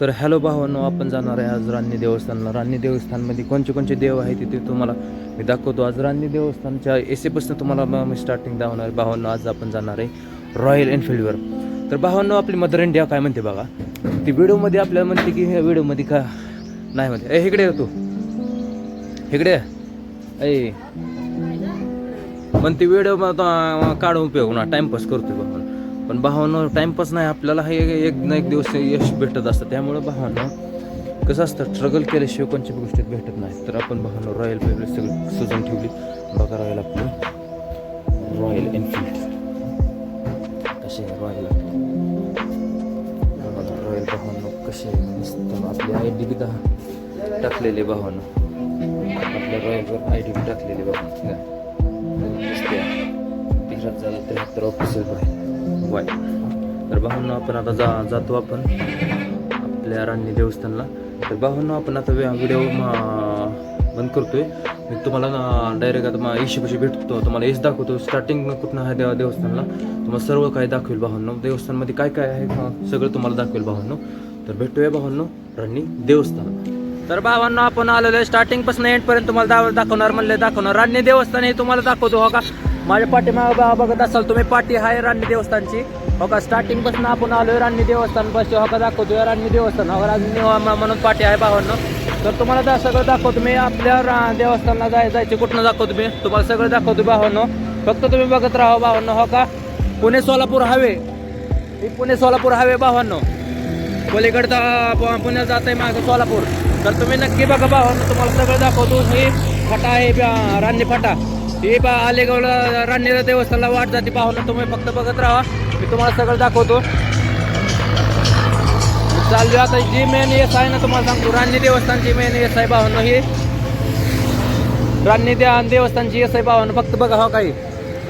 तर हॅलो भावांनो आपण जाणार आहे आज रान्नी देवस्थानला. रान्नी देवस्थानमध्ये कोणते कोणते देव आहे तिथे तुम्हाला मी दाखवतो. आज रान्नी देवस्थानच्या एसेपासून तुम्हाला मी स्टार्टिंग दाखवणार आहे भावांनो आज आपण जाणार आहे रॉयल एनफिल्डवर तर भावांनो आपली मदर इंडिया काय म्हणते बघा? ती व्हिडिओमध्ये आपल्याला म्हणते की ह्या व्हिडिओमध्ये का नाही म्हणते. ए इकडे ये तू. इकडे ए. ऐ पण ती व्हिडिओ काढून उपयोग ना. टाइमपास करतोय भावानं पण भावानं टाईमपास नाही आपल्याला हे एक ना एक दिवस यश भेटत असतं. त्यामुळं भावानं कसं असतं स्ट्रगल केल्याशिवाय कोणत्या गोष्टीत भेटत नाही. तर आपण भावानं रॉयल पेपर सगळी सजून ठेवली. बघा रॉयल आपलं. रॉयल एनफिल्ड कसे रॉयल रॉयल भावना कसे मस्त आपली आय डी बी दहा. टाकलेले भावानं. आपल्या रॉयलवर आय डी बी टाकलेले भावानं. तेरात झालं त्र्याहत्तर ऑफिसर आहे वाय. तर भाऊंना आपण आता जा जातो आपण आपल्या राणी देवस्थानला. तर भाऊंना आपण आता व्हिडिओ बंद करतोय. मी तुम्हाला डायरेक्ट आता मग येशीपाशी भेटतो. तुम्हाला एस दाखवतो. स्टार्टिंग कुठनं आहे देवा देवस्थानला? तुम्हाला सर्व काही दाखवेल भावांनो. देवस्थानमध्ये काय काय आहे? सगळं तुम्हाला दाखवेल भावांनो. तर भेटूया भावांनो राणी देवस्थान. तर भावांनो आपण आलेलो आहे. स्टार्टिंगपासून एंडपर्यंत तुम्हाला दाव- दाखवणार म्हणले दाखवणार. राणी देवस्थान हे तुम्हाला दाखवतो हो का? माझ्या पाठीमागे बघत असाल तुम्ही पाठी आहे राणी देवस्थानची. हो का स्टार्टिंगपासून आपण आलोय राणी देवस्थान बस. हो का दाखवतोय राणी देवस्थान. हो का म्हणून पाठी आहे भावांनो. तर तुम्हाला दा- सगळं दाखवतो. मी आपल्या रा- देवस्थानला जाय जायचे कुठनं दाखवतो मी? तुम्हाला सगळं दाखवतो भावांनो. फक्त तुम्ही बघत राहा हो भावांनो. हो का पुणे सोलापूर हवे ही पुणे सोलापूर हवे भावांनो. पलीकडचा प- पुण्यात जात आहे मागं सोलापूर. तर तुम्ही नक्की बघा भावांनो. तुम्हाला सगळं दाखवतो. ही फाटा आहे रानणी रान्नी फाटा. ही पा आलेगावला रान्नीला देवस्थानला वाट जाते पाहून तुम्ही फक्त बघत राहा. मी तुम्हाला सगळं दाखवतो. चालू आता जी मेन एस आहे ना तुम्हाला सांगतो रान्नी देवस्थानची मेन एस आहे भावांनो ही. रान्नी द्या देवस्थानची एस आहे भावांनो फक्त बघा हा काही.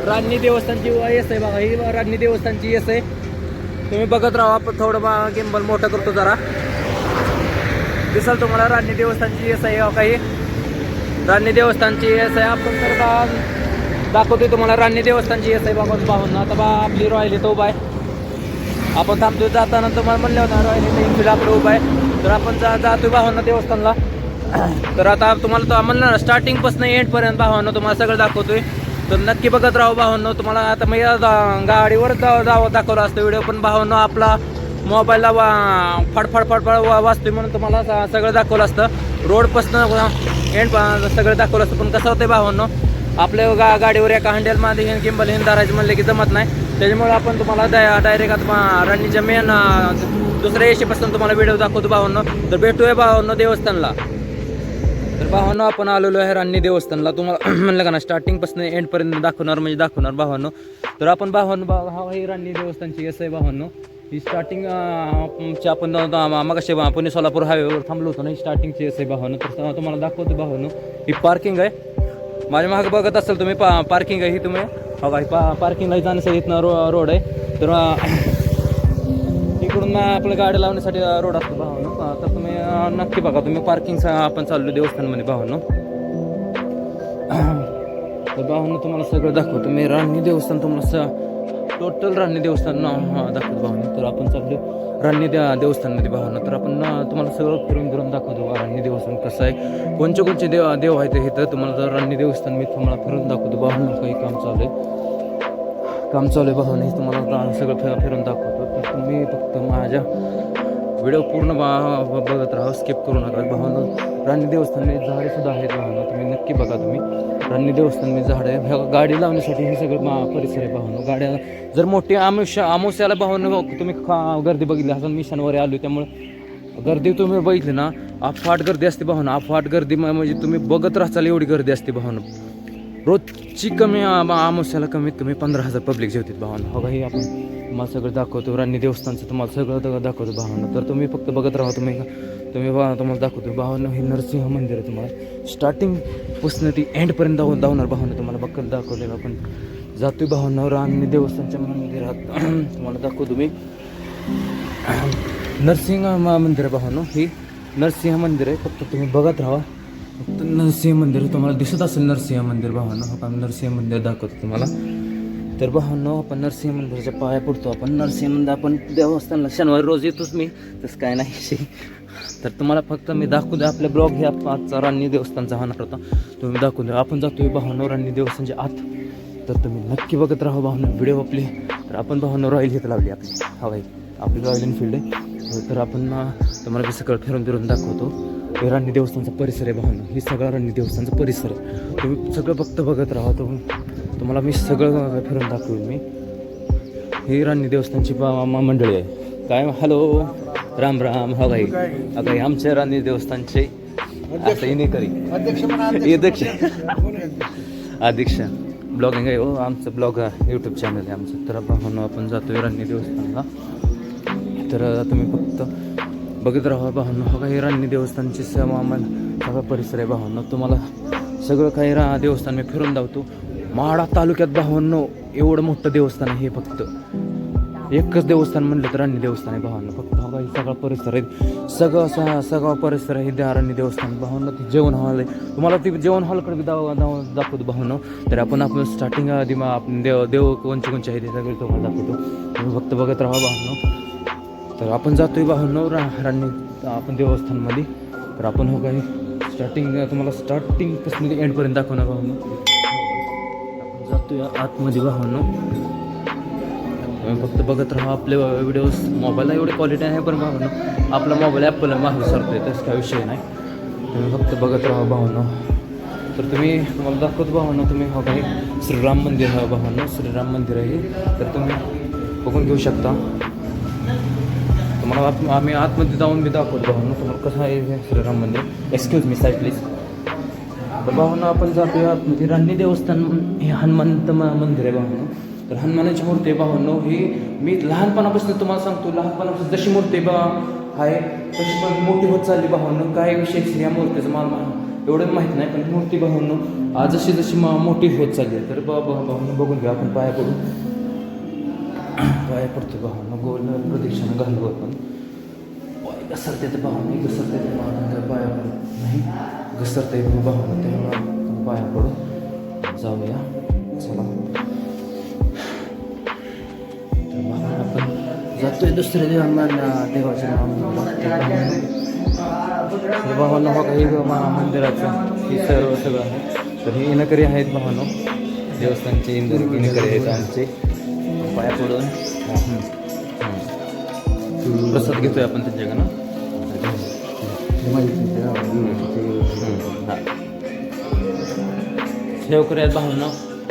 रान्नी देवस्थानची एस आहे बघा ही रान्नी देवस्थानची एस आहे. तुम्ही बघत राहा आपण थोडं बा गिंबल मोठं करतो जरा. दिसल तुम्हाला राणी देवस्थानची एस आहे हो काही. राणी देवस्थानची एस आहे आपण तर बा- दाखवतोय तुम्हाला राणी देवस्थानची एस आहे बाबा भावांना. आता बा आपली रॉयल इथं उभा आहे. आपण थांबतोय जाताना तुम्हाला म्हणलं होता रॉयल इथं इन्फिल्ड आपलं उभा आहे. तर आपण जा जातोय भावांना देवस्थानला. तर आता तुम्हाला तो म्हणलं ना स्टार्टिंगपासून एंडपर्यंत भावांना तुम्हाला सगळं दाखवतोय. तर नक्की बघत राहू हो भावांनो तुम्हाला आता मी गाडीवर जावं जावं दाखवलं असतं व्हिडिओ पण भावांनो आपला मोबाईलला वा फडफड फडफड वा वाचतोय म्हणून तुम्हाला सगळं दाखवलं असतं. रोडपासनं एंड सगळं दाखवलं असतं पण कसं होतं भावांनो आपल्या गा गाडीवर एका हंडेल हँडलमध्ये हिन किंबल हिन धरायचं म्हणलं की जमत नाही. त्याच्यामुळे आपण तुम्हाला डायरेक्ट आता राणीच्या मेन दुसऱ्या एशीपासून तुम्हाला व्हिडिओ दाखवतो भावांनो. तर भेटूया भावांनो देवस्थानला. तर भावांनो आपण आलेलो आहे रान्नी देवस्थानला. तुम्हाला म्हणलं का ना स्टार्टिंगपासून एंडपर्यंत दाखवणार म्हणजे दाखवणार भावांनो. तर आपण भावांनो भाव हा ही रान्नी देवस्थानची एस आहे भावांनो. ही स्टार्टिंग ची आपण मागाशी पुणे सोलापूर हायवेवर थांबलो होतो ना ही स्टार्टिंगची असे आहे तर तुम्हाला दाखवतो भावांनो. ही पार्किंग आहे. माझ्या मागे बघत असाल तुम्ही पा पार्किंग आहे ही तुम्ही. हो बघा ही पा पार्किंगला जाण्यासाठी इथनं रो रोड आहे. तर इकडून आपल्या गाडी लावण्यासाठी रोड असतो भावानो. तर तुम्ही नक्की बघा तुम्ही पार्किंग आपण चाललो देवस्थानमध्ये भावानो. तर भावानो तुम्हाला सगळं दाखवतो. मी राणी देवस्थान तुम्हाला स टोटल राणी देवस्थान हां दाखवतो भावना तर आपण चाललो राणी द्या देवस्थानमध्ये भावना तर आपण तुम्हाला सगळं फिरून फिरून दाखवतो राणी देवस्थान कसं आहे. कोणचे कोणचे देव देव आहेत हे तर तुम्हाला जर राणी देवस्थान मी तुम्हाला फिरून दाखवतो भावना काही काम चालू आहे. काम चालू आहे भावाने तुम्हाला सगळं फिरून दाखवतो. तर तुम्ही फक्त माझ्या व्हिडिओ पूर्ण बा- बघत राहा स्किप करू नका. भावानं राणी देवस्थान झाडे सुद्धा आहेत भावानं तुम्ही नक्की बघा तुम्ही. राणी देवस्थान मी आहे ह्या गाडी लावण्यासाठी हे सगळं मा परिसर आहे भावानं. गाड्या जर मोठी आमुष्या आमुष्याला भावानं तुम्ही खा- गर्दी बघितली असं मी शनिवारी आलो त्यामुळे गर्दी तुम्ही बघितली ना अफाट गर्दी असते भावना. अफाट गर्दी म- म्हणजे तुम्ही बघत राहचाल एवढी गर्दी असते भावना. रोजची कमी अमावस्याला कमीत कमी पंधरा हजार पब्लिक जेवतात भावांना. हो काही आपण तुम्हाला सगळं दाखवतो. राणी देवस्थानचं तुम्हाला सगळं दाखवतो भावांना. तर तुम्ही फक्त बघत राहा तुम्ही. तुम्ही बा तुम्हाला दाखवतो. भावांना हे नरसिंह मंदिर आहे तुम्हाला. स्टार्टिंगपासून ती एंडपर्यंत दाव धावणार भावांना तुम्हाला. बक्कल दाखवलेलं आपण. जातो भावांना राणी देवस्थानच्या मंदिरात. तुम्हाला दाखवतो मी. नरसिंह मंदिर आहे भावांनो. ही नरसिंह मंदिर आहे. फक्त तुम्ही बघत राहा. फक्त नरसिंह मंदिर तुम्हाला दिसत असेल नरसिंह मंदिर. भावांना हो नरसिंह मंदिर दाखवतो तुम्हाला. तर भावांनो आपण नरसिंह मंदिराच्या पाया पडतो. आपण नरसिंह मंदिर आपण देवस्थानला शनिवारी रोज येतोच मी. तसं काय नाही. तर तुम्हाला फक्त मी दाखवू द्या आपल्या ब्लॉग हे आजचा राणी देवस्थानचा होणार होता. तुम्ही दाखवू द्या. आपण जातोय भावांनो राणी देवस्थानच्या आत. तर तुम्ही नक्की बघत राहा भावना व्हिडिओ आपली. तर आपण भावना रॉयल घेत लावली आपली हवाई आपली रॉयल एनफिल्ड आहे. तर आपण तुम्हाला मी सगळं फिरून फिरून दाखवतो. हे राणी देवस्थानचा परिसर आहे भावना. ही सगळा राणी देवस्थानचा परिसर आहे. तुम्ही सगळं फक्त बघत राहा तुम्ही तुम्हाला मी सगळं फिरून दाखवेल मी. ही राणी देवस्थानची मंडळी आहे. काय? हॅलो. राम राम. हा भाई आता हे आमच्या राणी देवस्थानचे आता अध्यक्ष म्हणा अध्यक्ष अध्यक्ष. ब्लॉगिंग आहे हो आमचं ब्लॉग यूट्यूब चॅनल आहे आमचं. तर म्हणून आपण जातोय राणी देवस्थानला. तर तुम्ही फक्त बघत राहा भावनो. हा हो काही राणी देवस्थानची सेवा सगळा परिसर आहे भावनो. तुम्हाला सगळं काही रा देवस्थान मी फिरून धावतो माडा तालुक्यात भावनो एवढं मोठं देवस्थान आहे हे फक्त. एकच देवस्थान म्हणलं तर राणी देवस्थान आहे भावांना. फक्त हा काही सगळा परिसर आहे. सगळं सा सगळा परिसर आहे द्या राणी देवस्थान. भावांना ते जेवण हॉल आहे. तुम्हाला ती जेवण हॉलकडे बी दाव दाव दाखवतो भावनं. तर आपण आपण स्टार्टिंग आधी मग आपण देव देव कोणचे कोणचे आहे ते सगळे तुम्हाला दाखवतो. तुम्ही फक्त बघत राहा भावनं. तर आपण जातोय भावनो हो रा राणी आपण देवस्थानमध्ये. तर आपण हो काही स्टार्टिंग तुम्हाला स्टार्टिंग स्टार्टिंगपासून एंडपर्यंत दाखवणार भावनो आपण जातोय आतमध्ये भावनो हो फक्त बघत राहा आपले व्हिडिओज मोबाईलला एवढी क्वालिटी आहे पण भावनं हो आपला मोबाईल ॲपल मागे आहे तसं काय विषय नाही. तुम्ही फक्त बघत राहा भावनं तर तुम्ही तुम्हाला दाखवतो भावनं तुम्ही हा काही श्रीराम मंदिर आहे भावनं श्रीराम मंदिर आहे तर तुम्ही बघून घेऊ शकता. तुम्हाला आत आम्ही आतमध्ये जाऊन मी दाखवतो भावनं तुम्हाला कसं आहे श्रीराम मंदिर एक्सक्यूज मी साईड प्लीज तर भावना आपण जातो आतमध्ये. रान्नी देवस्थान हे हनुमंत मंदिर आहे भावनो तर हनुमानाची मूर्ती आहे भावनो ही मी लहानपणापासून तुम्हाला सांगतो लहानपणापासून जशी मूर्ती बा आहे तशी पण मोठी होत चालली भावनो काय विशेष या मूर्तीचं? मला मा- एवढं माहीत नाही पण मूर्ती भावनो आज जशी जशी मोठी होत चालली आहे. तर बा भावनो बघून घ्या आपण पाया पडून पाया पडतो भावनो गोल प्रदक्षिणा घालू आपण. पाय घसरते तर भावना घसरते तर भावना पाया पडू नाही घसरते भावना तेव्हा पाया पडू जाऊया. चला. तर भावना आपण जातोय दुसऱ्या देवांना देवाच्या भावांना हो काही मंदिराचं हे सर्व सगळं आहे. तर हे इनकरी आहेत भावानो. देवस्थानचे इंदोर इनकरी आहेत आमचे. पाया पडून प्रसाद घेतोय आपण त्यांच्याकडनं सेवकरी आहेत भावनं.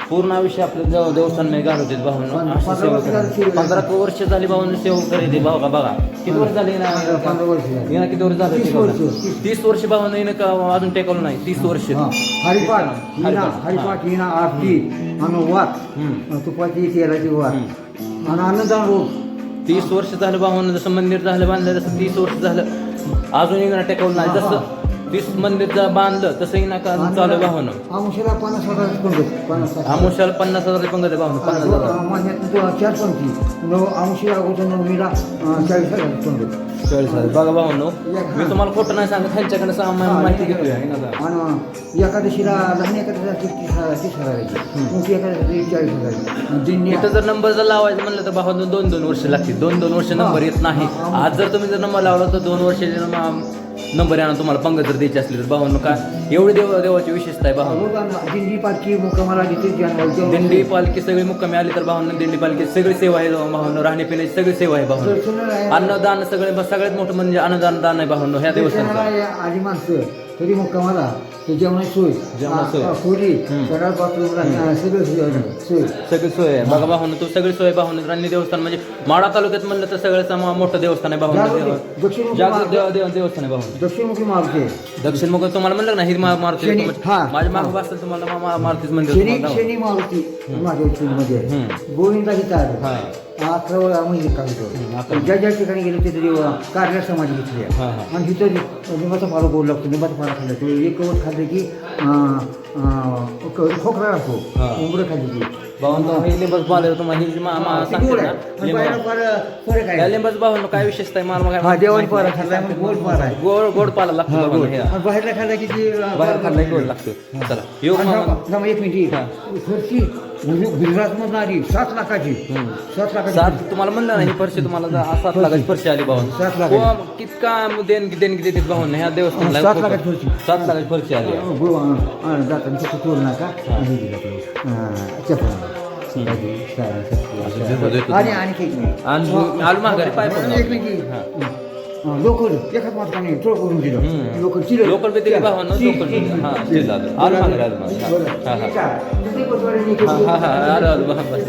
पूर्ण आयुष्य आपलं देव देवस्थानमध्ये घालवते अशी सेवकरी. पंधरा वर्ष झाली भावनं सेवकरी ते बघा बघा. किती वर्ष झाली ना. येणं किती वर्ष झालं तीस टेकवलं? वर्ष. तीस वर्ष भावनं येणं का अजून टेकवलं नाही? तीस वर्ष. हरिपाठ हरिपाठ. हिना आरती आणि वात हम्म. तुपाची तेलाची वात आणि अन्नदान रोज. तीस वर्ष झालं भावनं जसं मंदिर झालं बांधलं तसं तीस वर्ष झालं. अजून येणं टेकवलं नाही. जसं तीस मंदिर जर बांधलं तसं येणं का चालू भावनं आमुषाला पन्नास हजार पंगत पन्नास आमुष्याला पन्नास हजार पंगत आहे भावनं पन्नास हजार महिन्यात चार पंक्ती. नऊ आमुषी अगोदर नवमीला अं, चाळीस हजार पंगत. चाळीस हजार. बघा भावनो मी तुम्हाला खोटं नाही सांगत ह्यांच्याकडे सा- मा- माहिती घेतोय आहे ना. आणि एकादशीला लहान एकादशीला तीस तीस हजार तीस हजाराची. मोठी एकादशी चाळीस इथं जर नंबर जर लावायचं म्हणलं तर भावा दोन दोन वर्ष लागतील. दोन दोन वर्ष नंबर येत नाही. आज जर तुम्ही जर नंबर लावला तर दोन वर्ष नंबर येणार तुम्हाला पंगत जर द्यायची असली तर भावांनो काय एवढी देव देवाची विशेषता आहे भावांनो. दिंडी पालखी मुक्कामाला दिंडी पालखी सगळी मुक्कामी आली तर भावांनो दिंडी पालखी सगळी सेवा आहे भावांनो. राहण्यापिण्याची सगळी सेवा आहे भावांनो. अन्नदान सगळे सगळ्यात मोठं म्हणजे अन्नदान दान आहे भावांनो ह्या दर्शनाला आली माणसं. तरी मुक्कामाला जेवणाची सोय. जेवणाची सोय. हा, खोली हम्म. सगळ्या बाथरूमला सगळं सोय सोय. सगळी सोय आहे. बघा भावांनो तो सगळी सोय राणी देवस्थान म्हणजे माडा तालुक्यात म्हणलं तर सगळ्यात मोठं देवस्थान आहे जागृत दक्षिणमुखी जागृत देव देव- देवस्थान आहे भावांनो. दक्षिणमुखी मार्गे दक्षिण मुख तुम्हाला म्हणलं ना ही मा- मारुती शनी- हा. माझ्या मागे असेल तुम्हाला मा- मा- मारुतीच मंदिर शनी मारुती माझ्या हम्म. गोविंदा तार. हा. अकरा वेळा म्हणजे. ज्या ज्या ठिकाणी गेलो तिथे देव कार्य समाज घेतली. आहे. आणि तिथं लिंबाचा पाला गोड लागतो लिंबाचा पाला खाल्ला. तो एक कवच खाल्लं की खोकला हा. उंबरं खाल्ली की. लिंबच भावांनो काय विशेषता आहे? मला हा देवानी पारा खाल्ला गोड पारा आहे. गोड गोड पाला लागतो बाहेरला खाल्ला की बाहेर खाल्लाय गोड लागतो. चला एक मिनिट. हा. फरशी गुजरातमधून आली सात लाखाची. सात लाखाची सात? तुम्हाला म्हणलं ना ही पर्शी तुम्हाला जा- सात लाखाची पर्शी आली भाऊ सात लाखाची. कितका देणगी देणगी देतात भाऊ ह्या देवस्थानला? सात लाखाची पर्शी. सात लाखाची पर्शी आली. गो जाताना तिथं चोर नका. हे. दिलं ते. चपला. आणि आणखी एक. मिनिट. आणि आलू माघारी पाय पडून एक मिनिट. माणसाने चोर करून दिलं हम्म. लोकल. लोकल बी दिली भावांनो, दिली. हां. आलं आलं. बरं. हां, हां. हा आलं आलं भाऊ बस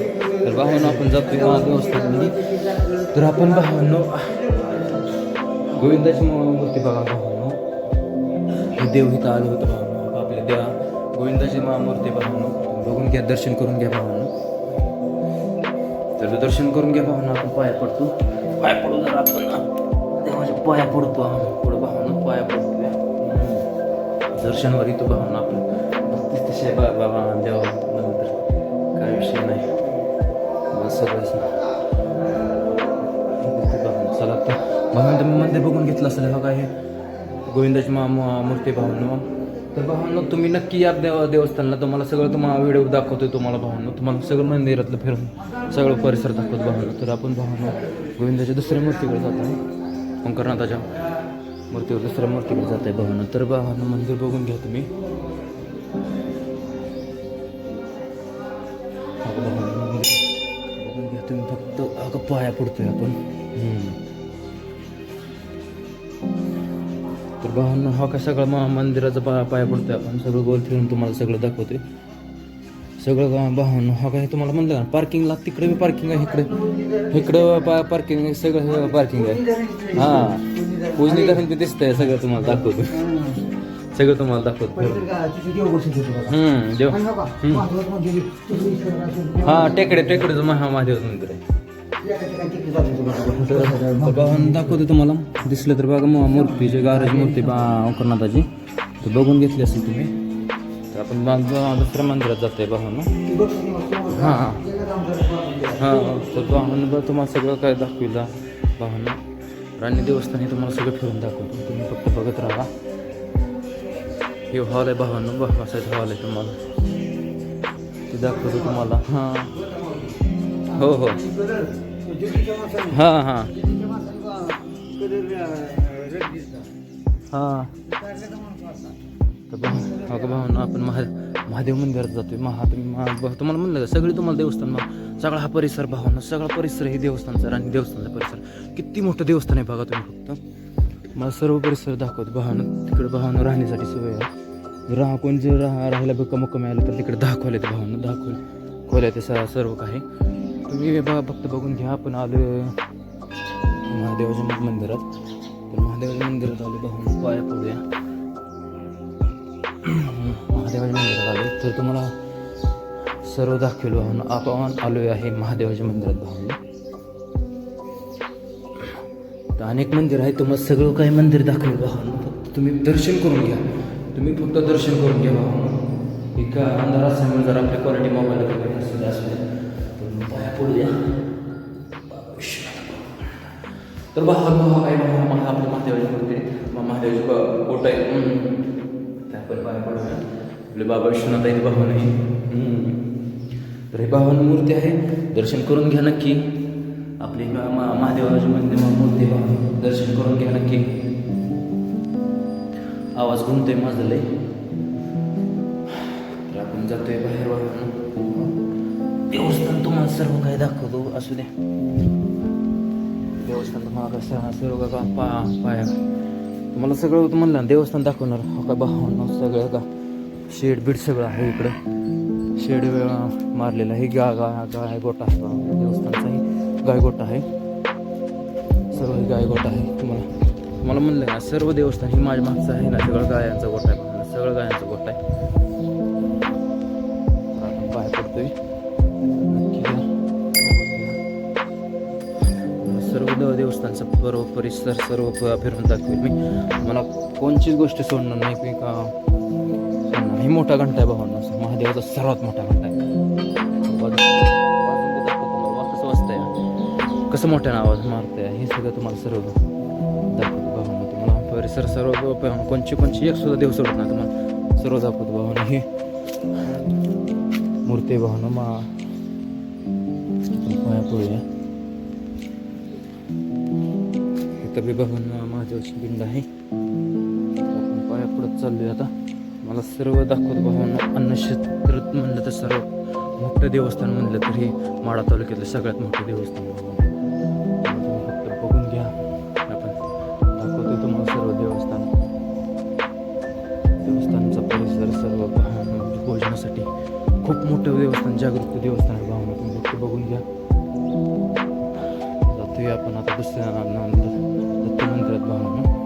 तर भावांनो आपण महा देवस्थानमध्ये तर आपण भावांनो गोविंदाची मूर्ती बघा भावांनो हे देव इथं आलं होतं भावांनो आपल्या देवा गोविंदाची मा मूर्ती भावांनो बघून घ्या दर्शन करून घ्या भावांनो तर दर्शन करून घ्या भावांनो आपण पाया पडतो पाया पडू जर आपण ना देवाच्या पाया पडतो आम्ही पुढं भावांनो पाया पडतो या. दर्शनवर येतो भावांनो आपलं. भक्तीच तसे बा बाबा देवा नंतर काय विषय नाही. सगळंच ना. चला तर भावांनो तुम्ही मध्ये बघून घेतलं असेल बघा हे. गोविंदाची मा मूर्ती भावना. तर भावना तुम्ही नक्की या देव देवस्थानला. तुम्हाला सगळं तुम्हाला व्हिडिओ दाखवतो तुम्हाला भावना. तुम्हाला सगळं मंदिरातलं फिरून सगळं परिसर दाखवतो भावना. तर आपण भावना गोविंदाच्या दुसऱ्या मूर्तीकडे जात. आहे ओंकारनाथाच्या मूर्तीवर दुसऱ्या मूर्तीकडे जात आहे भावांनो तर भावांनो मंदिर बघून घ्या तुम्ही. बघून घ्या तुम्ही. फक्त अगं पाया पडतोय आपण. तर भावांनो हा का सगळं मंदिराचा पाया पडतोय आपण. सगळं गोल फिरून तुम्हाला सगळं दाखवतोय. सगळं बहन भावांनो हा काय तुम्हाला म्हणलं ना पार्किंगला तिकडे बी पार्किंग आहे इकडे. इकडं पा पार्किंग आहे सगळं पार्किंग आहे. हां. पूजनी धरण बी दिसतंय सगळं तुम्हाला दाखवतो. सगळं तुम्हाला दाखवतो. देव. हां टेकडे टेकडे महा महादेव मंदिर आहे. एका दाखवतो तुम्हाला. दिसलं तर बघा मग मूर्तीची गाराची मूर्ती बा अंकरनाथाची तर बघून घेतली असेल तुम्ही. आपण दुसऱ्या मंदिरात जातोय बघ समोर. हां हां. तर भावांनो बा तुम्हाला सगळं काय दाखविला भावांनो राणी देवस्थान हे तुम्हाला सगळं फिरून दाखवतो. तुम्ही फक्त बघत राहा. हे हॉल आहे भावांनो बा बसायचं हॉल आहे तुम्हाला. ते दाखवतो तुम्हाला. हां हो. हो हां. हां. हां. तर भाऊ अगं भावना आपण महा महादेव मंदिरात जातोय. महा तुम्ही महा तुम्हाला म्हणलं का? सगळी तुम्हाला देवस्थान मग सगळा हा परिसर भावना सगळा परिसर हे देवस्थानचा आणि देवस्थानचा परिसर. किती मोठं देवस्थान आहे बघा तुम्ही फक्त. मला सर्व परिसर दाखवतो. भावना तिकडे भावना राहण्यासाठी सोय आहे. राहा कोण जर राहा राहायला बघा मुक्कम आलं तर तिकडे दाखवले ते भावना दाखवले खोल्या ते सर्व काही. तुम्ही बघा फक्त बघून घ्या. आपण आलो महादेवाच्या मंदिरात. तर महादेवाच्या मंदिरात आलो भावना पाया पडूया. महादेवाच्या मंदिरात आलो तर तुम्हाला सर्व दाखवेल भावना आपण आलो आहे महादेवाच्या मंदिरात भावना तर अनेक मंदिर आहे तुम्हाला सगळं काही मंदिर दाखवेल भावना फक्त तुम्ही दर्शन करून घ्या. तुम्ही फक्त दर्शन करून घ्या भावना एका अंधारात सांगून जर आपल्या क्वालिटी मोबाईल वगैरे नसेल असले तर मग पाया पडूया तर भावांनो हा काय महा महा महादेवाच्या महादेवाची मंदिर मग महादेवाची ब- आहे हम्म. त्या आपण पाया पडूया आपले बाबा विश्वनाथ आहेत भावन तर हे भावन मूर्ती आहे. दर्शन करून घ्या नक्की. आपली मा- महादेवाची मंदिर मूर्ती भावन दर्शन करून घ्या नक्की. आवाज घुमतोय माझा लय. तर आपण जातोय बाहेर वाहन देवस्थान तुम्हाला सर्व काही दाखवतो असू द्या. देवस्थान तुम्हाला कसं सर्व का पा पाया. तुम्हाला सगळं म्हणलं देवस्थान दाखवणार. हो का भावना सगळं का? शेड बीड सगळं आहे इकडं. शेड मारलेला मारलेलं आहे. गा गा गाय गोटा देवस्थानचाही गायगोटा आहे. सर्व हे गायकोटा आहे तुम्हाला. तुम्हाला म्हणलं ना सर्व देवस्थान हे माझ्या मागचं आहे ना सगळं गायांचा गोटा आहे सगळं गायांचा गोटा आहे. बाहेर पडतोय. सर्व देव देवस्थानचा सर्व परिसर सर्व फिरून दाखवेल मी. मला कोणचीच गोष्ट सोडणार नाही. की का हे मोठा घंटा आहे भावांना. महादेवाचा सर्वात मोठा घंटा आहे. कसं वाजतंय कसं मोठ्यानं आवाज मारतंय? हे सगळं तुम्हाला सर्व दाखवतो भावांना तुम्हाला. परिसर सर्व कोणचे कोणचे कोणची? एक सुद्धा देव सोडत नाही तुम्हाला. सर्व दाखवतो भावांना. हे मूर्ती ते भावना. मा बी बघून महादेवाची पिंड आहे. आपण पाया पुढे चाललोय आता. मला सर्व दाखवत भावांना अन्नक्षेत्र म्हणलं तर सर्व. मोठं देवस्थान म्हणलं तर हे माडा तालुक्यातलं सगळ्यात मोठं देवस्थान तुम्ही फक्त बघून घ्या. आपण दाखवतोय तुम्हाला सर्व देवस्थान. देवस्थानाचा परिसर सर्व भावना म्हणजे भोजनासाठी खूप मोठं देवस्थान जागृत देवस्थान आहे भावना. तुम्ही फक्त बघून घ्या. जातोय आपण. आता दुसऱ्या दत्त मंदिरात भावना.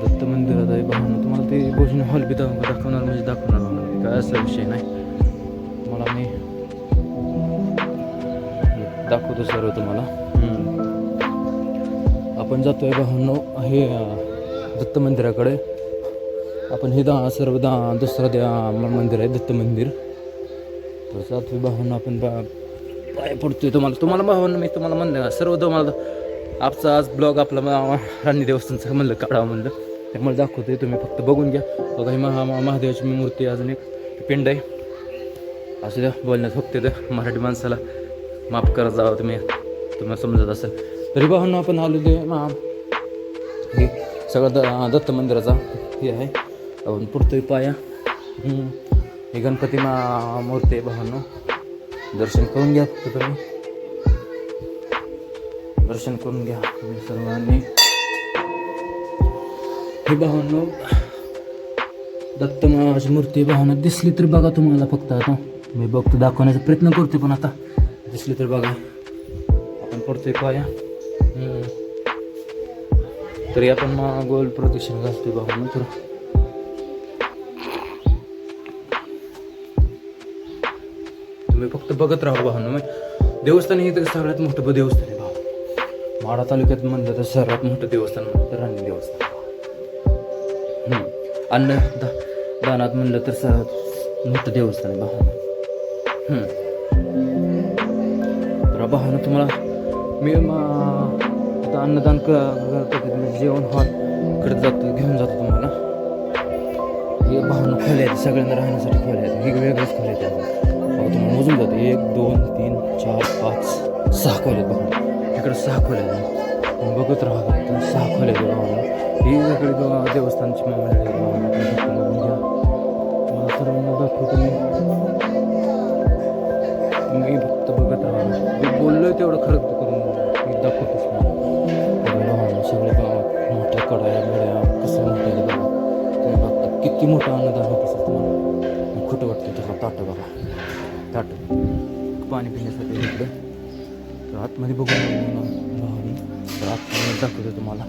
दत्त मंदिरात आहे भावना तुम्हाला ते भोजन हॉल बी दाख- दाखवणार म्हणजे दाखवणार म्हणून काय असा विषय नाही. मला मी दाखवतो सर्व तुम्हाला. आपण आपण जातोय भावनो हे दत्त मंदिराकडे आपण हे दा सर्व दा दुसरं द्या मंदिर आहे दत्त मंदिर तर जातोय भावनो आपण बा पाय पडतोय तुम्हाला. तुम्हाला भावना मी तुम्हाला म्हणलं सर्व तुम्हाला आजचा आज ब्लॉग आपला राणी देवस्थानचं म्हणलं काढावं म्हणलं. त्यामुळे दाखवतोय तुम्ही फक्त बघून घ्या. बघा ही महा महा- महादेवाची मूर्ती अजून एक पिंड आहे. असं द्या बोलण्यात फक्त तर मराठी माणसाला माफ करत जावं तुम्ही. तुम्हाला समजत असेल. तरी बहानं आपण आलो ते मा हे सगळं द दत्त मंदिराचा हे आहे. आपण पुरतोय पाया. हे गणपती मा मूर्ती आहे भावांनो दर्शन करून घ्या फक्त तुम्ही. दर्शन करून घ्या तुम्ही सर्वांनी. हे भावांनो दत्त महाराज मूर्ती भावना दिसली तर बघा तुम्हाला फक्त आता. मी बघतो दाखवण्याचा प्रयत्न करते पण आता. दिसली तर बघा. आपण पडतोय पाया. तरी आपण मग गोल प्रदूषण घालतोय भावना तर तुम्ही फक्त बघत राहा भावनं. मग देवस्थान हे तर सगळ्यात मोठं देवस्थान आहे भाऊ माडा तालुक्यात म्हणलं तर सर्वात मोठं देवस्थान म्हणलं तर राणी देवस्थान. अन्न दा दानात म्हणलं तर सर्वात मोठं देवस्थान आहे बहाना तर तुम्हाला मी आता अन्नदान क जेवण हॉलकडे जातो घेऊन जातो तुम्हाला. हे भावनं खोल्या आहेत सगळ्यांना राहण्यासाठी खोल्या आहेत. वेगवेगळ्याच खोल्या आहेत तुम्हाला मोजून जातो. एक दोन तीन चार पाच सहा खोल्या आहेत बघा. इकडे सहा खोल्या आहेत. बघत राहा फक्त. सहा खोल्या आहेत ही इकडे देवस्थानची मंडळी घ्या सर्वांना दाखवतो मी. फक्त बघत राहा. मी बोललोय तेवढं खरं करून मी दाखवतोच नाही सगळे गावात मोठ्या कडाया बिड्या कसं मोठ्या आहे बघा. तुम्ही बघता. किती मोठा अन्नदान होत असेल तुम्हाला. खोटं वाटतं त्याला ताटं बघा. ताटं. पाणी पिण्यासाठी इकडे. तर आतमध्ये बघून आतमध्ये दाखवतो तुम्हाला.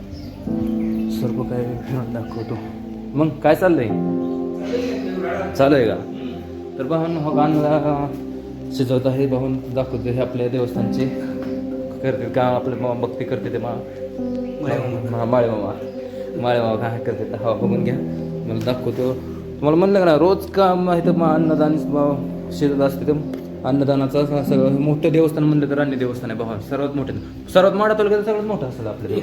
सर्व काय फिरून दाखवतो. मग काय चाललंय? चालू आहे का? तर भाऊन हो गाणला शिजवत आहे. भाऊन दाखवतो हे आपल्या देवस्थानचे. करते का? आपलं मा- भक्ती करते ते मा मा- माळे मामा माळे मामा काय करते ते? हा बघून घ्या. मला दाखवतो. तुम्हाला म्हणलं का ना रोज का माहिती मग अन्नदान ब- शिजत असते तर अन्नदानाचं असं सगळं मोठं देवस्थान म्हणलं तर अन्य देवस्थान आहे भाऊ सर्वात मोठं. सर्वात मोठा तालुक्यात सर्वात मोठं असेल आपलं.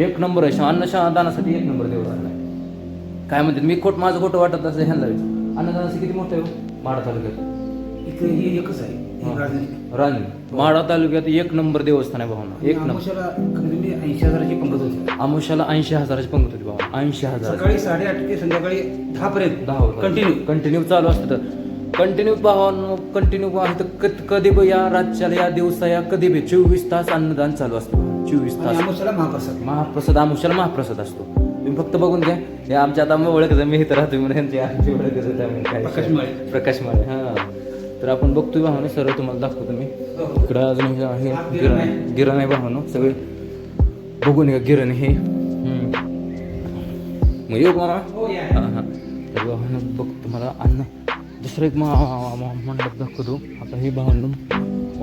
एक नंबर. आहे. अन्न दानासाठी एक नंबर देवस्थान आहे. काय म्हणतात मी खोट माझं खोटं वाटत असं ह्यांना. अन्नदानाचं किती मोठं आहे हो? माडा तालुक्यात. हे एकच आहे. राणी माडा तालुक्यात एक नंबर देवस्थान आहे भावना. एक नंबर. ऐंशी हजाराची पंगत होती. ऐंशी हजाराची पंगत होती भावना. ऐंशी हजार सकाळी साडेआठ ते संध्याकाळी दहा पर्यंत दहा कंटिन्यू कंटिन्यू चालू असतं कंटिन्यू भावानं कंटिन्यू कधी बी या राज्याला या दिवसा या कधी बी चोवीस तास अन्नदान चालू असतं. चोवीस तास. आमोशाला महाप्रसाद. महाप्रसाद आमुष्याला महाप्रसाद असतो. तुम्ही फक्त बघून घ्या. हे आमच्या आता ओळख मी इथं राहतो म्हणून यांची आमची ओळख प्रकाश माळे. हां. तर आपण बघतोय भावने सर्व तुम्हाला दाखवतो मी. इकडं अजून हे आहे. गिरण आहे गिरण आहे भावनो. सगळे बघून घ्या. गिरण हे. मग येऊ मामा? हो हां हां. तर भावनो बघ तुम्हाला अन्न दुसरं एक मंडप दाखवतो. आता हे भावनो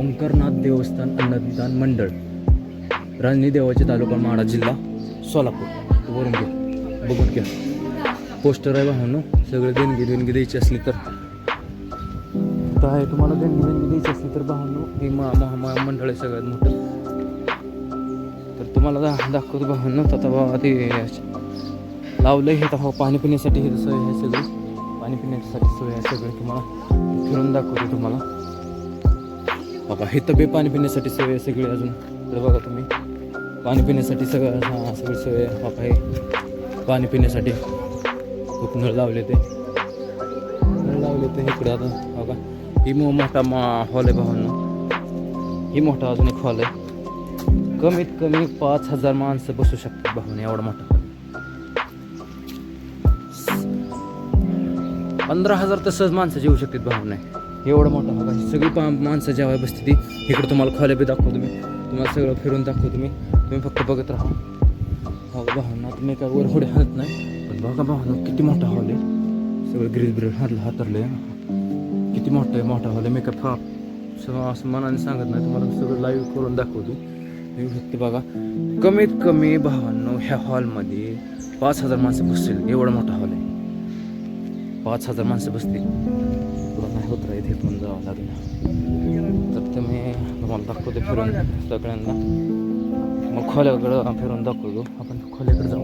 ओंकारनाथ देवस्थान अन्नदान मंडळ राजनी देवाचे तालुका माडा जिल्हा सोलापूर. वरून घे. बघून घ्या. पोस्टर आहे भावनो सगळे देणगी देणगी द्यायची असली तर. आहे तुम्हाला देणगी देणगी द्यायची असली तर भावनो हे महा मंडळ आहे सगळ्यात मोठं. तर तुम्हाला दा दाखवतो भावनो आता बाबा ते लावलं हे तर हो, पाणी पिण्यासाठी हे जसं हे सगळं. पिण्यासाठी सोय आहे सगळी. तुम्हाला फिरून दाखवते तुम्हाला. बाबा हे तबे पाणी पिण्यासाठी सोय आहे सगळी अजून. इकडे बघा तुम्ही पाणी पिण्यासाठी सगळं हां सगळी सोय आहे. बाबा हे पाणी पिण्यासाठी खूप नळ लावले ते. नळ लावले ते इकडं आता. बाबा ही मो मोठा मा हॉल आहे भावांना. ही मोठा अजून एक हॉल आहे. कमीत कमी पाच हजार माणसं बसू शकतात भाऊन एवढा मोठा पंधरा हजार तसंच माणसं जेवू शकतात भाऊ नाही. एवढं मोठं भाग आहे सगळी पा माणसं जेव्हा बसते ती इकडं तुम्हाला खोल्या बी दाखवतो मी. तुम्हाला सगळं फिरून दाखवतो मी. तुम्ही फक्त बघत राहा. हो भावना तुम्ही काय वर पुढे हात नाही पण बघा भावना किती मोठा हॉल आहे. सगळं ग्रिल ब्रिल हातलं हातरलं किती मोठं आहे मोठा हॉल आहे. मी काय फा सगळं असं मनाने सांगत नाही. तुम्हाला सगळं लाईव्ह करून दाखवतो. तुम्ही फक्त बघा कमीत कमी भावांनो ह्या हॉलमध्ये पाच हजार माणसं बसतील. एवढं पाच हजार माणसं बसतील. तुला नाही होत राहील हे पण जावं लागलं. तर ते मी तुम्हाला दाखवते फिरून सगळ्यांना. मग खोल्याकडं फिरून दाखवतो. आपण खोल्याकडे जाऊ.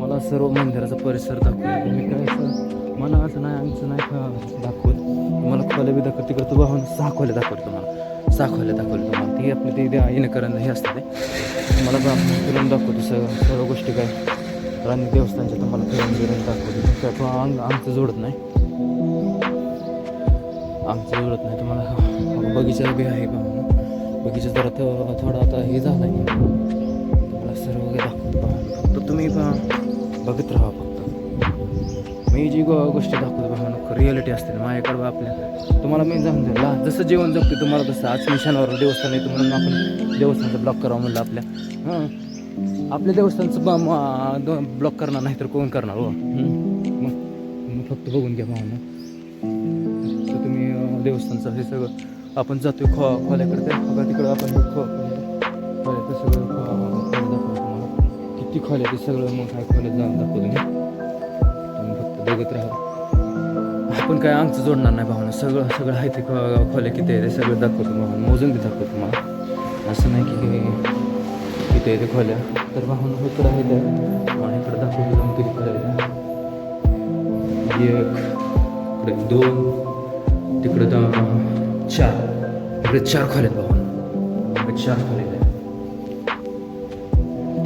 मला सर्व मंदिराचा परिसर दाखवतो. मी काय असं मला असं नाही आमचं नाही का दाखवत. मला खोल्या बी दाखवत तिकडं तू वाहून सहा खोल्या दाखवतो मला. सहा खोल्या दाखवलं तुम्हाला. ती आपली ते द्या करणं हे असतं ते. मला फिरून दाखवतो सगळं सर्व गोष्टी काय. राणी देवस्थानच्या तुम्हाला फिरून फिरून दाखवतो. काय पण अंग आमचं जोडत नाही. आमचं जोडत नाही. तुम्हाला बगीचा बी आहे बा बगीचा जरा थो- थोडा आता हे झाला आहे तुम्हाला सर्व काही दाखवतो फक्त तुम्ही बघत राहा फक्त. मी जी गो गोष्टी दाखवतो बघा रियालिटी असते ना माझ्याकडे बा आपल्या. तुम्हाला मी जाऊन देईल जसं जेवण जगते तुम्हाला तसं. आज मी शनिवार देवस्थान येतो म्हणून आपण देवस्थानचं ब्लॉक करावं म्हणलं आपल्या. हां. आपल्या देवस्थानचं ब्लॉक करणार नाही तर कोण करणार हो? मग मग फक्त बघून घ्या भावना. तर तुम्ही देवस्थानचं हे सगळं आपण जातोय खो खोल्याकडे बघा तिकडं आपण खो खोल्याचं सगळं दाखवतो तुम्हाला. किती खोल्या ते सगळं मग काय खोल्यात जाऊन दाखवतो तुम्ही फक्त बघत राहा. आपण काय आमचं जोडणार नाही भावना. सगळं सगळं आहे ते खो- खोल्या किती आहे ते सगळं दाखवतो भावना. मोजून बी दाखवतो तुम्हाला. असं नाही की हे इथे ते खोल्या. तर वाहून इकडं आहे त्या. आणि इकडं दाखवून जाऊन किती खोल्या एक इकडे दोन तिकडे द चार. इकडे चार खोल्या आहेत भावना इकडे चार खोल्या आहेत.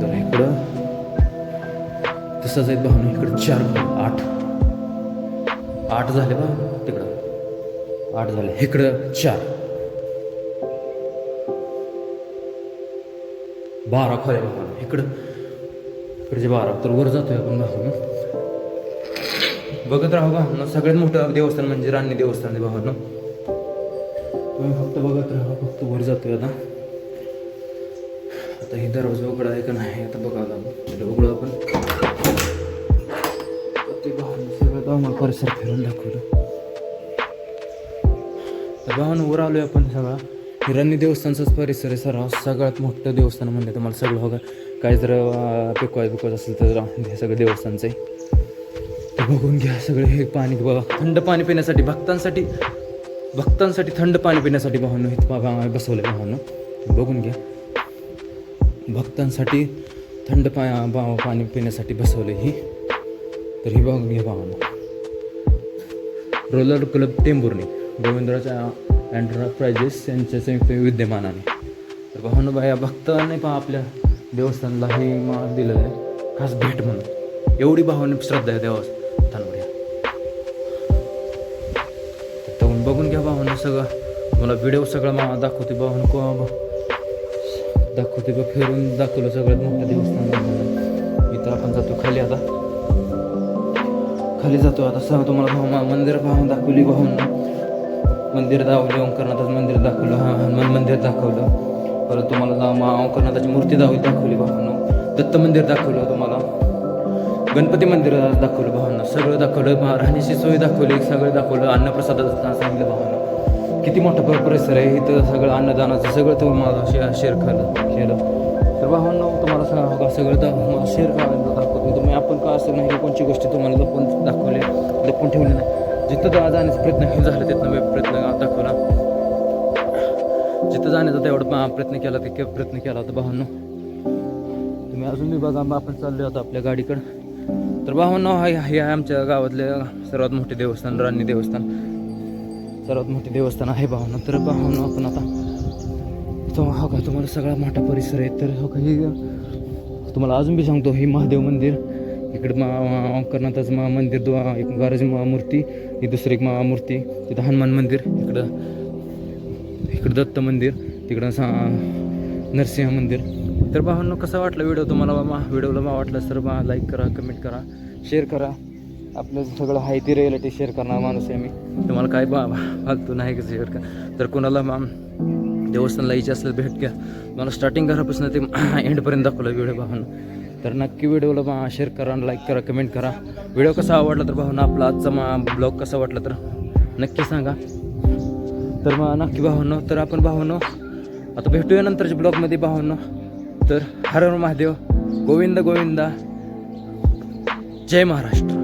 तर इकडं तसंच आहेत भावना इकडे चार खोल्या आठ. आठ झाले बा तिकडं. आठ झाले. इकडं चार. बारा खोल्या भावना इकडं. इकडचे बारा तर वर जातोय आपण भावना बघत राहू भावना सगळ्यात मोठं देवस्थान म्हणजे राणी देवस्थान आहे भावना तुम्ही फक्त बघत राहा फक्त वर जातोय आता. आता हे दरवाजा उघडा आहे का नाही आता बघावं लागेल. उघडू आपण. ते भावना सगळं गाव परिसर फिरून दाखवलं. तर भावना वर आलोय आपण सगळा. हिरण्य देवस्थानचाच परिसर आहे सर. सगळ्यात मोठं देवस्थान म्हणजे तुम्हाला सगळं बघा. काय जर पिकवाय बिकवायचं असेल तर हे सगळं देवस्थानचं आहे. ते बघून घ्या सगळे हे पाणी बघा. थंड पाणी पिण्यासाठी भक्तांसाठी भक्तांसाठी थंड पाणी पिण्यासाठी भावनो हे बाबा बसवलं आहे भावनो. बघून घ्या. भक्तांसाठी थंड पा बा- पाणी पिण्यासाठी बसवलं ही. तर ही बघून घ्या भावनो. रोलर क्लब टेंबुर्णी गोविंदराच्या एंटरप्राइजेस यांच्या संयुक्त विद्यमानाने. तर भावनो या भक्तांनी पहा आपल्या देवस्थानला हे मा दिलेलं आहे खास भेट म्हणून. एवढी भावनिक श्रद्धा आहे देवस्थानवर तर बघून घ्या भावना सगळं. मला व्हिडिओ सगळा मा दाखवते भावन को दाखवते बघ फिरून दाखवलं सगळ्यात मोठं देवस्थान. इथं आपण जातो खाली आता. खाली जातो आता. सगळं तुम्हाला भाऊ मंदिर पाहून दाखवली भावना. मंदिर दाखवले ओंकारनाथाचं मंदिर दाखवलं हा हनुमान मंदिर दाखवलं. परत तुम्हाला मा ओंकारनाथाची मूर्ती दाखवली दाखवली भावना. दत्त मंदिर दाखवलं तुम्हाला. गणपती मंदिर दाखवलं भावांना. सगळं दाखवलं राहण्याची सोय दाखवली सगळं दाखवलं अन्नप्रसादाचं सांगितलं भावांना. किती मोठा परिसर आहे इथं सगळं अन्नदानाचं सगळं तुम्हाला शे शेअर केलं केलं. तर भावांना तुम्हाला सांगा हो का सगळं दाखव शेअर करायला दाखवतो तुम्ही आपण का असं नाही की कोणची गोष्टी तुम्हाला लपून दाखवले लपून ठेवली नाही. जिथं जाण्याचा प्रयत्न हे झाला तिथनं मी प्रयत्न तिथं जाण्याचा तेवढा प्रयत्न केला ते के- प्रयत्न केला होता भावांनो. तुम्ही अजूनही बघा मग आपण चाललो आता आपल्या गाडीकडं. तर भावांनो हे हे आहे आमच्या गावातले सर्वात मोठे देवस्थान राणी देवस्थान. सर्वात मोठे देवस्थान आहे भावना. तर भावना आपण आता तो हो का तुम्हाला सगळा मोठा परिसर आहे. तर हो का तुम्हाला अजून बी सांगतो हे महादेव मंदिर. इकडे मा अंकरनाथाचं मा मंदिर दो एक गाराजी मूर्ती. ही दुसरी एक मा मूर्ती. तिथं हनुमान मंदिर. इकडं इकडं दत्त मंदिर तिकडं सा नरसिंह मंदिर. तर भावांनो कसा वाटला व्हिडिओ तुम्हाला? बाबा व्हिडिओला मा वाटलं तर बा लाईक करा कमेंट करा शेअर करा. आपलं सगळं आहे ती रियालिटी शेअर करणार माणूस आहे मी. तुम्हाला काय बा फालतू नाही का शेअर करा तर कोणाला मा देवस्थानला यायची असेल भेट घ्या. मला स्टार्टिंग घरापासून ते एंडपर्यंत दाखवलं व्हिडिओ भावनं. तर नक्की व्हिडिओला मा शेअर करा लाईक करा कमेंट करा. व्हिडिओ कसा आवडला तर भावना आपला आजचा मा ब्लॉग कसा वाटला तर नक्की सांगा. तर मग नक्की भावनो तर आपण भावनो आता भेटूया नंतरच्या ब्लॉगमध्ये भावनो. तर हर हर महादेव गोविंद गोविंदा जय महाराष्ट्र.